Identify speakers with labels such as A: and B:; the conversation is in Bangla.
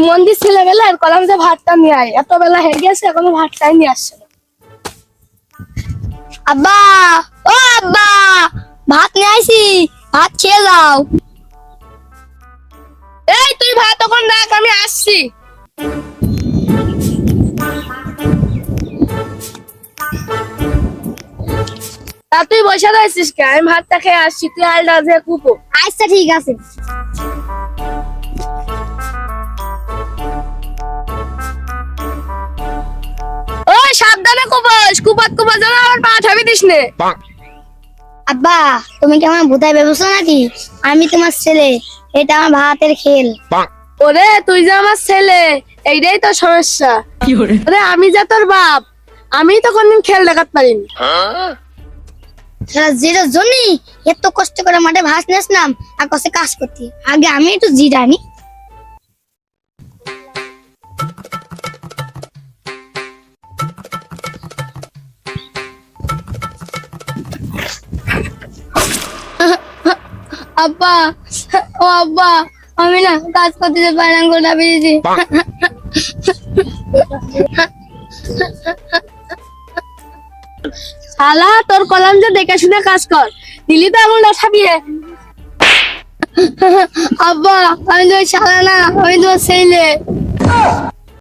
A: সুমন্দির ছেলেবেলার কলাম যে ভাতটা নিয়ে আয়। এত বেলা হয়ে গেছে, এখনও ভাতটাই নিয়ে আসছে।
B: আব্বা, ও আব্বা, ভাত নিয়ে আইছি, ভাত খেয়ে যাও।
A: এই, তুই ভাত তখন রাখ, আমি আসছি। তা তুই বসে রয়েছিস কে? আমি ভাতটা খেয়ে আসছি, তুই আলটা যে কুপো।
B: আচ্ছা ঠিক আছে।
A: কুপাস কুপাত কুপাত আমার পা ঠাবি দিস নে।
B: আব্বা তুমি কি আমার ভূতায় ভেবেছো নাকি? আমি তোমার ছেলে এটা আমার ভাতের খেল।
A: ওরে তুই যে আমার ছেলে এইটাই তো সমস্যা। ওরে আমি যে তোর বাপ আমি তো কোনদিন খেল দেখাতে পারিনি।
B: সারা যেটার জন্যই এত কষ্ট করে মাঠে ভাস নেসলাম আর কষে কাজ করতে। আগে আমি একটু জিরানি আব্বা, ও আব্বা, আমি না কাজ করতে যে না গোটা বেরিয়েছি
A: শালা, তোর কলম যে দেখে শুনে কাজ কর। দিলি তো এমন লাঠাবিয়ে
B: আব্বা, আমি তো সারা না, আমি তো ছেলে।